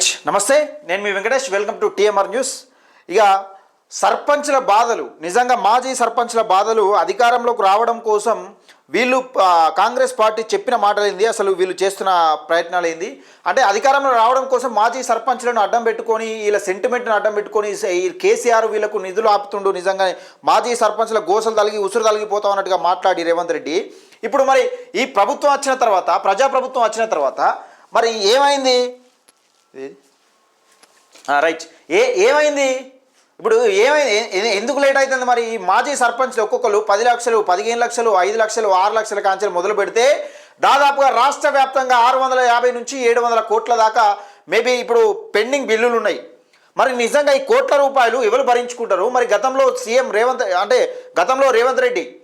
Right నమస్తే నేను మీ Venkatesh. Welcome to TMR news ఇక సర్పంచ్ల బాధలు నిజంగా మాజీ సర్పంచ్ల బాధలు అధికారంలోకి రావడం కోసం వీళ్ళు కాంగ్రెస్ పార్టీ చెప్పిన మాటలేంది అసలు వీళ్ళు చేస్తున్న ప్రయత్నాలు ఏంది అంటే అధికారంలో రావడం కోసం మాజీ సర్పంచ్లను అడ్డం పెట్టుకొని వీళ్ళ సెంటిమెంట్ను అడ్డం పెట్టుకొని ఈ కేసీఆర్ వీళ్ళకు నిధులు ఆపుతుండు నిజంగా మాజీ సర్పంచ్ల గోసలు తలిగి ఉసురు తలిగిపోతా అన్నట్టుగా మాట్లాడి రేవంత్ రెడ్డి. ఇప్పుడు మరి ఈ ప్రభుత్వం వచ్చిన తర్వాత ప్రజాప్రభుత్వం వచ్చిన తర్వాత మరి ఏమైంది? రైట్. ఏ ఏమైంది? ఇప్పుడు ఏమైంది ఏ- ఎందుకు లేట్ అవుతుంది మరి? ఈ మాజీ సర్పంచ్లు ఒక్కొక్కరు పది లక్షలు పదిహేను లక్షలు ఐదు లక్షలు ఆరు లక్షల కాంచెలు మొదలు పెడితే దాదాపుగా రాష్ట్ర వ్యాప్తంగా ఆరు వందల యాభై నుంచి ఏడు వందల కోట్ల దాకా మేబీ ఇప్పుడు పెండింగ్ బిల్లులు ఉన్నాయి. మరి నిజంగా ఈ కోట్ల రూపాయలు ఎవరు భరించుకుంటారు? మరి గతంలో సీఎం రేవంత్ అంటే గతంలో రేవంత్ రెడ్డి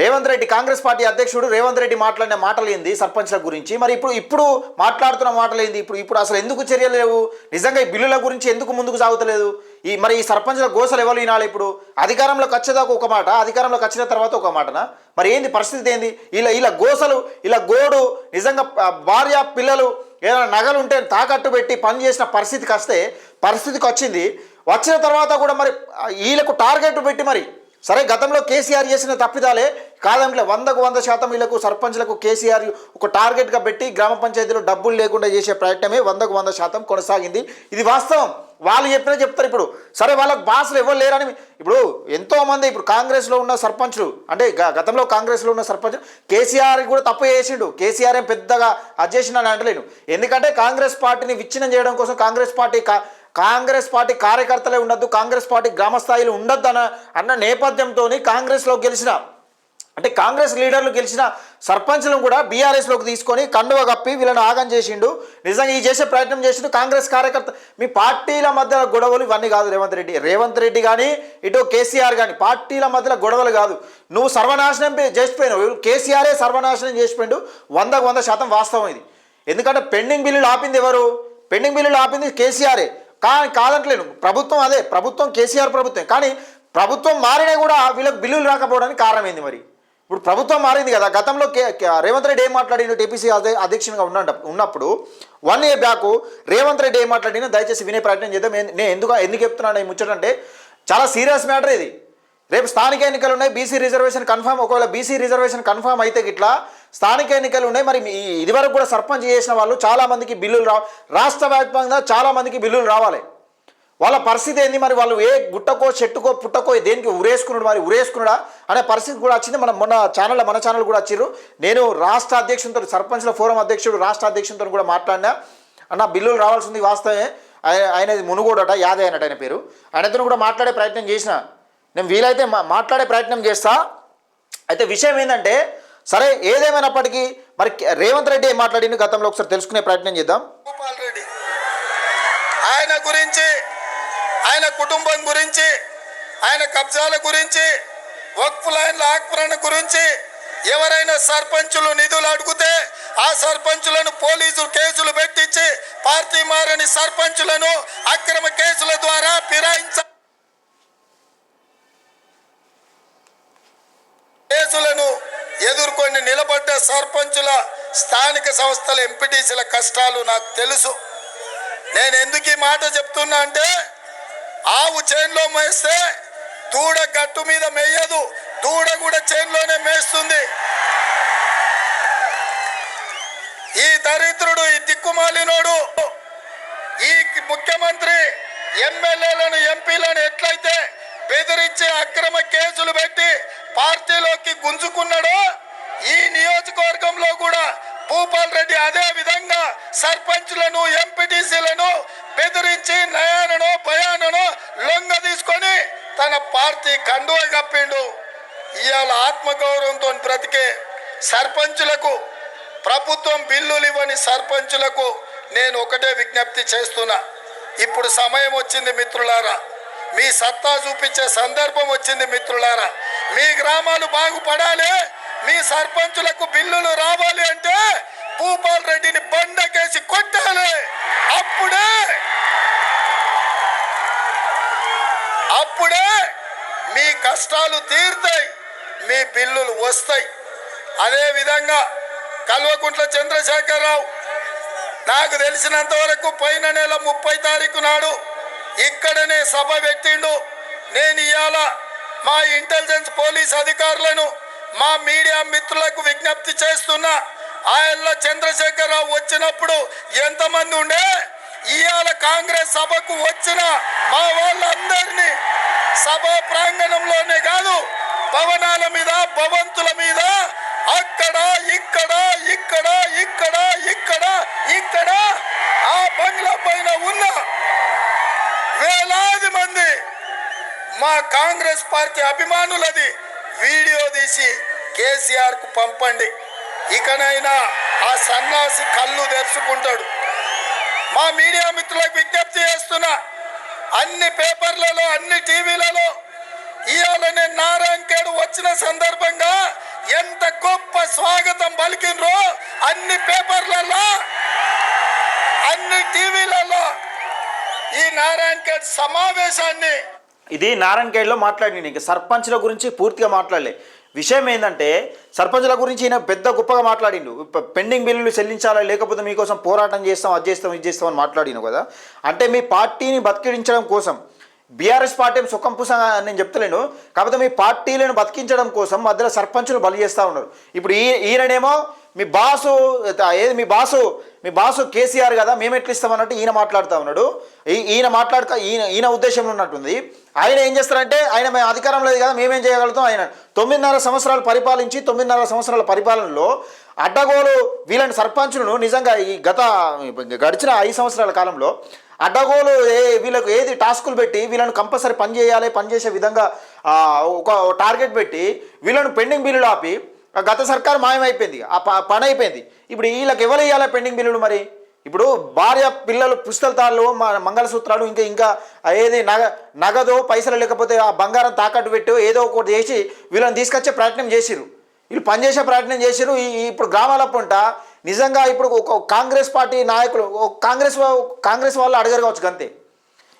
రేవంత్ రెడ్డి కాంగ్రెస్ పార్టీ అధ్యక్షుడు రేవంత్ రెడ్డి మాట్లాడిన మాటలు ఏంది? సర్పంచ్ల గురించి. మరి ఇప్పుడు ఇప్పుడు మాట్లాడుతున్న మాటలు ఏంది? ఇప్పుడు ఇప్పుడు అసలు ఎందుకు చర్యలు లేవు? నిజంగా ఈ బిల్లుల గురించి ఎందుకు ముందుకు సాగుతలేదు? ఈ మరి ఈ సర్పంచ్ల గోసలు ఎవరు వినాలి ఇప్పుడు? అధికారంలోకి వచ్చేదాకా ఒక మాట అధికారంలోకి వచ్చిన తర్వాత ఒక మాటనా? మరి ఏంది పరిస్థితి ఏంది? ఇలా ఇలా గోసలు ఇలా గోడు నిజంగా భార్య పిల్లలు ఏదైనా నగలు ఉంటే తాకట్టు పెట్టి పని చేసిన పరిస్థితికి వస్తే పరిస్థితికి వచ్చింది. వచ్చిన తర్వాత కూడా మరి వీళ్ళకు టార్గెట్ పెట్టి మరి సరే గతంలో కేసీఆర్ చేసిన తప్పిదాలే కాదంటే వందకు వంద శాతం వీళ్ళకు సర్పంచ్లకు కేసీఆర్ ఒక టార్గెట్గా పెట్టి గ్రామ పంచాయతీలో డబ్బులు లేకుండా చేసే ప్రయత్నమే వందకు వంద శాతం కొనసాగింది. ఇది వాస్తవం. వాళ్ళు చెప్పినా చెప్తారు ఇప్పుడు. సరే వాళ్ళకు బాసులు ఎవరు లేరని ఇప్పుడు ఎంతోమంది ఇప్పుడు కాంగ్రెస్లో ఉన్న సర్పంచ్లు అంటే గతంలో కాంగ్రెస్లో ఉన్న సర్పంచ్ కేసీఆర్ కూడా తప్పు చేసిండు. కేసీఆర్ ఏం పెద్దగా అది చేసిన అంటలేను. ఎందుకంటే కాంగ్రెస్ పార్టీని విచ్ఛిన్నం చేయడం కోసం కాంగ్రెస్ పార్టీ కా- కాంగ్రెస్ పార్టీ కార్యకర్తలే ఉండొద్దు కాంగ్రెస్ పార్టీ గ్రామ స్థాయిలో ఉండొద్దు అన్న అన్న నేపథ్యంతో కాంగ్రెస్లో గెలిచిన అంటే కాంగ్రెస్ లీడర్లు గెలిచిన సర్పంచ్లను కూడా బీఆర్ఎస్లోకి తీసుకొని కండువ కప్పి వీళ్ళని ఆగం చేసిండు. నిజంగా ఈ చేసే ప్రయత్నం చేసిండు కాంగ్రెస్ కార్యకర్త. మీ పార్టీల మధ్య గొడవలు ఇవన్నీ కాదు రేవంత్ రెడ్డి. రేవంత్ రెడ్డి కానీ ఇటు కేసీఆర్ కానీ పార్టీల మధ్యలో గొడవలు కాదు. నువ్వు సర్వనాశనం చేసిపోయినావు. కేసీఆరే సర్వనాశనం చేసిపోయిండు. వందకు వంద శాతం వాస్తవం ఇది. ఎందుకంటే పెండింగ్ బిల్లులు ఆపింది ఎవరు? పెండింగ్ బిల్లులు ఆపింది కేసీఆర్ఏ కానీ కాదంటలేను. ప్రభుత్వం అదే ప్రభుత్వం కేసీఆర్ ప్రభుత్వం. కానీ ప్రభుత్వం మారినా కూడా వీళ్ళకి బిల్లులు రాకపోవడానికి కారణం ఏంది మరి? ఇప్పుడు ప్రభుత్వం మారింది కదా. గతంలో కే రేవంత్ రెడ్డి ఏం మాట్లాడిండు? టీపీసీ అధ్యక్షునిగా ఉన్న ఉన్నప్పుడు one year back Revanth Reddy ఏం మాట్లాడినా దయచేసి వినే ప్రయత్నం చేద్దాం. నేను ఎందుకు ఎందుకు చెప్తున్నాను ఈ ముచ్చటంటే చాలా సీరియస్ మ్యాటర్ ఇది. రేపు స్థానిక ఎన్నికలు ఉన్నాయి బీసీ రిజర్వేషన్ కన్ఫామ్ ఒకవేళ బీసీ రిజర్వేషన్ కన్ఫామ్ అయితే గిట్లా స్థానిక ఎన్నికలు ఉన్నాయి. మరి ఇదివరకు కూడా సర్పంచ్ చేసిన వాళ్ళు చాలామందికి బిల్లులు రా రాష్ట్ర వ్యాప్తంగా చాలామందికి బిల్లులు రావాలి. వాళ్ళ పరిస్థితి ఏంది? మరి వాళ్ళు ఏ గుట్టకో చెట్టుకో పుట్టకో దేనికి ఉరేసుకున్నాడు? మరి ఉరేసుకున్నాడా? అనే పరిస్థితి కూడా వచ్చింది. మన మొన్న ఛానల్లో మన ఛానల్ కూడా వచ్చిర్రు. నేను రాష్ట్ర అధ్యక్షునితో సర్పంచ్ల ఫోరం అధ్యక్షుడు రాష్ట్ర అధ్యక్షునితో కూడా మాట్లాడినా. అన్న బిల్లులు రావాల్సింది వాస్తవమే. ఆయన ఆయనది మునుగోడట యాదే అన్నట్టు ఆయన పేరు. ఆయనతో కూడా మాట్లాడే ప్రయత్నం చేసిన. నేను వీలైతే మా మాట్లాడే ప్రయత్నం చేస్తా. అయితే విషయం ఏంటంటే సరే ఏదేమైనప్పటికీ మరి రేవంత్ రెడ్డి ఏం మాట్లాడింది గతంలో ఒకసారి తెలుసుకునే ప్రయత్నం చేద్దాం. గోపాల్ రెడ్డి. ఆయన గురించి ఆయన కుటుంబం గురించి ఆయన కబ్జాల గురించి వక్ఫ్ లైన్ల ఆక్రమణ గురించి ఎవరైనా సర్పంచులు నిధులు అడిగితే ఆ సర్పంచులను పోలీసులు కేసులు పెట్టించి పార్టీ మారని సర్పంచులను అక్రమ కేసుల ద్వారా ఫిరాయించారు నిలబడ్డ సర్పంచుల స్థానిక సంస్థల ఎంపీటీసీల కష్టాలు నాకు తెలుసు. నేను ఎందుకు ఈ మాట చెప్తున్నా అంటే ఆవు చేన్లో మేస్తే దూడ గట్టు మీద మేయదు దూడ కూడా చేన్లోనే మేస్తుంది. ఈ దరిద్రుడు ఈ దిక్కుమాలినోడు ఈ ముఖ్యమంత్రి ఎమ్మెల్యేలను ఎంపీలను ఎట్లయితే బెదిరించి అక్రమ కేసులు పెట్టి పార్టీలోకి గుంజుకున్నాడో ఈ నియోజకవర్గంలో కూడా భూపాల్ రెడ్డి అదే విధంగా సర్పంచ్లను ఎంపీటీసీలను బెదిరించి నయానను భయానను లొంగ తీసుకొని తన పార్టీ కండువ కప్పిండు. ఇవాళ ఆత్మగౌరవంతో బ్రతికే సర్పంచులకు ప్రభుత్వం బిల్లులు ఇవ్వని సర్పంచులకు నేను ఒకటే విజ్ఞప్తి చేస్తున్నా. ఇప్పుడు సమయం వచ్చింది మిత్రులారా. మీ సత్తా చూపించే సందర్భం వచ్చింది మిత్రులారా. మీ గ్రామాలు బాగుపడాలి మీ సర్పంచులకు బిల్లులు రావాలి అంటే భూపాల్ రెడ్డిని బండకేసి కొట్టాలి. అప్పుడే అప్పుడే మీ కష్టాలు తీరుతాయి మీ బిల్లులు వస్తాయి. అదే విధంగా కల్వకుంట్ల చంద్రశేఖరరావు నాకు తెలిసినంత వరకు పోయిన నెల ముప్పై తారీఖు నాడు ఇక్కడనే సభ పెట్టిండు. నేను ఇవాళ మా ఇంటెలిజెన్స్ పోలీస్ అధికారులను మా మీడియా మిత్రులకు విజ్ఞప్తి చేస్తున్నా ఆయనలో చంద్రశేఖరరావు వచ్చినప్పుడు ఎంతమంది ఉండే? ఇవాళ కాంగ్రెస్ సభకు వచ్చిన మా వాళ్ళందరినీ సభ ప్రాంగణంలోనే కాదు భవనాల మీద భవంతుల మీద అక్కడ ఇక్కడ ఇక్కడ ఇక్కడ ఇక్కడ ఇక్కడ ఆ బంగ్లా పైన ఉన్న వేలాది మంది మా కాంగ్రెస్ పార్టీ అభిమానులది వీడియో తీసి కేసీఆర్కు పంపండి. ఇకనైనా ఆ సన్నాసి కళ్ళు తెరుచుకుంటాడు. మా మీడియా మిత్రులకు విజ్ఞప్తి చేస్తున్నా అన్ని పేపర్లలో అన్ని టీవీలలో ఇవాళనే నారాయణకేడు వచ్చిన సందర్భంగా ఎంత గొప్ప స్వాగతం పలికినరో అన్ని పేపర్లలో అన్ని టీవీలలో ఈ నారాయణకేడు సమావేశాన్ని ఇది నారాయణఖేడ్లో మాట్లాడింది ఇంకా సర్పంచ్ల గురించి పూర్తిగా మాట్లాడలే. విషయం ఏంటంటే సర్పంచ్ల గురించి ఈయన పెద్ద గొప్పగా మాట్లాడిండు. పెండింగ్ బిల్లులు చెల్లించాలా లేకపోతే మీకోసం పోరాటం చేస్తాం అది చేస్తాం ఇది చేస్తాం అని మాట్లాడిను కదా. అంటే మీ పార్టీని బతికించడం కోసం బీఆర్ఎస్ పార్టీ సుఖం పుస అని నేను చెప్తలేను. కాకపోతే మీ పార్టీలను బతికించడం కోసం మధ్యలో సర్పంచులు బలి చేస్తూ ఉన్నారు. ఇప్పుడు ఈ ఈయననేమో మీ బాసు ఏది మీ బాసు మీ బాసు కేసీఆర్ కదా మేము ఎట్లా ఇస్తామన్నట్టు ఈయన మాట్లాడుతూ ఉన్నాడు. ఈ- ఈయన మాట్లాడుతా ఈయన ఈయన ఉద్దేశంలో ఉన్నట్టుంది. ఆయన ఏం చేస్తారంటే ఆయన మేము అధికారం లేదు కదా మేమేం చేయగలుగుతాం? ఆయన తొమ్మిదిన్నర సంవత్సరాలు పరిపాలించి తొమ్మిదిన్నర సంవత్సరాల పరిపాలనలో అడ్డగోలు వీళ్ళని సర్పంచులను నిజంగా ఈ గత గడిచిన ఐదు సంవత్సరాల కాలంలో అడ్డగోలు ఏ వీళ్ళకు ఏది టాస్కులు పెట్టి వీళ్ళను కంపల్సరీ పని చేయాలి విధంగా ఒక టార్గెట్ పెట్టి వీళ్ళను పెండింగ్ బిల్లులు ఆపి గత సర్కారు మాయమైపోయింది ఆ ప- పని అయిపోయింది ఇప్పుడు వీళ్ళకి ఎవరు ఇవ్వాలి పెండింగ్ బిల్లులు మరి? ఇప్పుడు భార్య పిల్లలు పుస్తకాలు మంగళసూత్రాలు ఇంకా ఇంకా ఏది నగ నగదు పైసలు లేకపోతే ఆ బంగారం తాకట్టు పెట్టు ఏదో ఒకటి చేసి వీళ్ళని తీసుకొచ్చే ప్రయత్నం చేసిరు వీళ్ళు పనిచేసే ప్రయత్నం చేసిరు ఈ ఇప్పుడు గ్రామాల పంట నిజంగా ఇప్పుడు ఒక కాంగ్రెస్ పార్టీ నాయకులు కాంగ్రెస్ కాంగ్రెస్ వాళ్ళు అడగరు కావచ్చు అంతే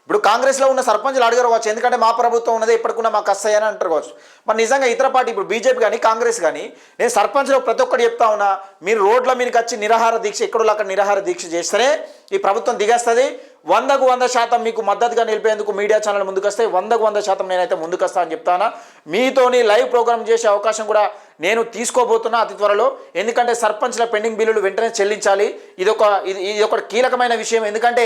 ఇప్పుడు కాంగ్రెస్లో ఉన్న సర్పంచ్లు అడిగారు కావచ్చు ఎందుకంటే మా ప్రభుత్వం ఉన్నది ఎప్పటికున్నా మాకు వస్తాయి అని అంటారు కావచ్చు. మరి నిజంగా ఇతర పార్టీ ఇప్పుడు బీజేపీ కానీ కాంగ్రెస్ కానీ నేను సర్పంచ్లో ప్రతి ఒక్కటి చెప్తా ఉన్నా మీరు రోడ్ల మీదకి వచ్చి నిరాహార దీక్ష ఎక్కడో అక్కడ నిరాహార దీక్ష చేస్తేనే ఈ ప్రభుత్వం దిగేస్తుంది. వందకు వంద శాతం మీకు మద్దతుగా నిలిపేందుకు మీడియా ఛానల్ ముందుకొస్తే వందకు వంద శాతం నేనైతే ముందుకొస్తా అని చెప్తానా మీతోని లైవ్ ప్రోగ్రామ్ చేసే అవకాశం కూడా నేను తీసుకోబోతున్నా అతి త్వరలో. ఎందుకంటే సర్పంచ్ల పెండింగ్ బిల్లులు వెంటనే చెల్లించాలి. ఇది ఒక ఇది ఇది ఒక కీలకమైన విషయం. ఎందుకంటే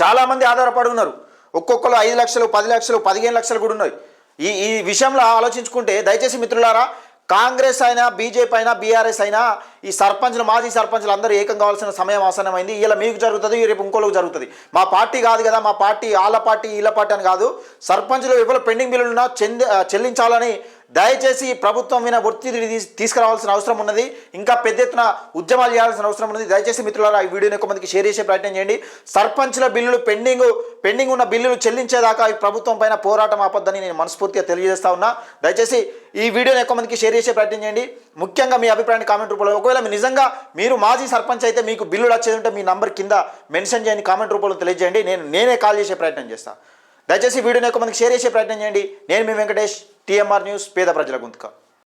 చాలామంది ఆధారపడి ఉన్నారు ఒక్కొక్కరు ఐదు లక్షలు పది లక్షలు పదిహేను లక్షలు కూడా ఉన్నాయి. ఈ ఈ విషయంలో ఆలోచించుకుంటే దయచేసి మిత్రులారా కాంగ్రెస్ అయినా బీజేపీ అయినా బీఆర్ఎస్ అయినా ఈ సర్పంచ్లు మాజీ సర్పంచ్లు అందరూ ఏకం కావాల్సిన సమయం ఆసన్నమైంది ఇలా మీకు జరుగుతుంది రేపు ఇంకోళ్ళకి జరుగుతుంది. మా పార్టీ కాదు కదా మా పార్టీ వాళ్ళ పార్టీ వీళ్ళ పార్టీ అని కాదు. సర్పంచ్లు ఎవరు పెండింగ్ బిల్లులున్నా చెంది చెల్లించాలని దయచేసి ప్రభుత్వం మీద ఒత్తిడి తీసుకురావాల్సిన అవసరం ఉన్నది. ఇంకా పెద్ద ఎత్తున ఉద్యమాలు చేయాల్సిన అవసరం ఉన్నది. దయచేసి మిత్రులారా ఈ వీడియోని ఎక్కువ మందికి షేర్ చేసే ప్రయత్నం చేయండి. సర్పంచ్ల బిల్లులు పెండింగ్ పెండింగ్ ఉన్న బిల్లులు చెల్లించేదాకా ఈ ప్రభుత్వం పైన పోరాటం ఆపద్దని నేను మనస్ఫూర్తిగా తెలియజేస్తా ఉన్నా. దయచేసి ఈ వీడియోని ఎక్కువ మందికి షేర్ చేసే ప్రయత్నం చేయండి. ముఖ్యంగా మీ అభిప్రాయాన్ని కామెంట్ రూపంలో ఒకవేళ మీరు నిజంగా మీరు మాజీ సర్పంచ్ అయితే మీకు బిల్లులు వచ్చేది ఉంటే మీ నంబర్ కింద మెన్షన్ చేయండి కామెంట్ రూపంలో తెలియజేయండి. నేను నేనే కాల్ చేసే ప్రయత్నం చేస్తాను దయచేసి వీడియోని ఒక మనకి షేర్ చేసే ప్రయత్నం చేయండి. నేను మీ వెంకటేష్ టీఎంఆర్ న్యూస్ పేద ప్రజల గొంతుక.